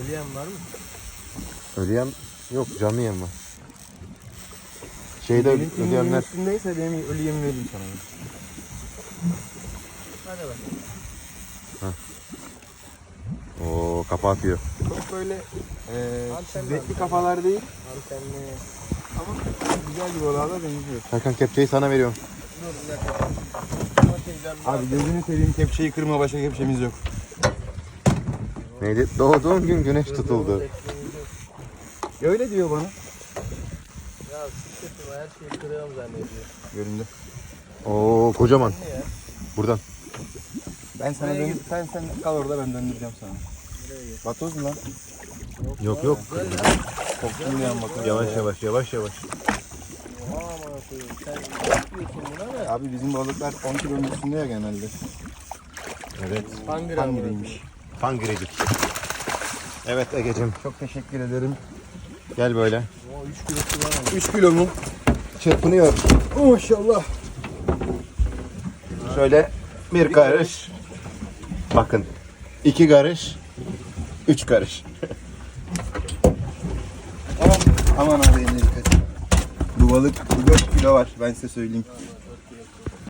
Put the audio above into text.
Ölüyen var mı? Öleyen yok canlı yem var. Şeyde Benimkinin öleyenler üstündeyse benim ölü yemin vereyim sana. Hadi bak. o kafa atıyor. Çok böyle e, şiddetli kafalar değil Antenli. ama güzel bir balığa da benziyor. Serkan kepçeyi sana veriyorum. Dur bir dakika. Bakacağım. Abi gözünü seveyim kepçeyi kırma başka kepçemiz yok. Neydi? Doğduğun gün güneş tutuldu. Öyle diyor bana. Ya sıkıntı her şeyi kırıyorum zannediyor. Göründü. Oo kocaman. Buradan. Ben sana dön sen sen kal orada ben döndüreceğim sana. Batoz mu lan? Yok yok. Koktum yan batoz. Yavaş yavaş yavaş yavaş. Abi bizim balıklar 10 kilonun üstünde ya genelde. Evet. Hangri Hangiriymiş. Fangirecik. Evet Ege'cim Çok teşekkür ederim. gel böyle. O 3 kilosu var ama. 3 kilo mu? Çırpınıyor. Maşallah. Şöyle bir karış. Bakın. iki karış. Üç karış. Aman, aman abi eline dikkat. Bu balık bu 4 kilo var ben size söyleyeyim.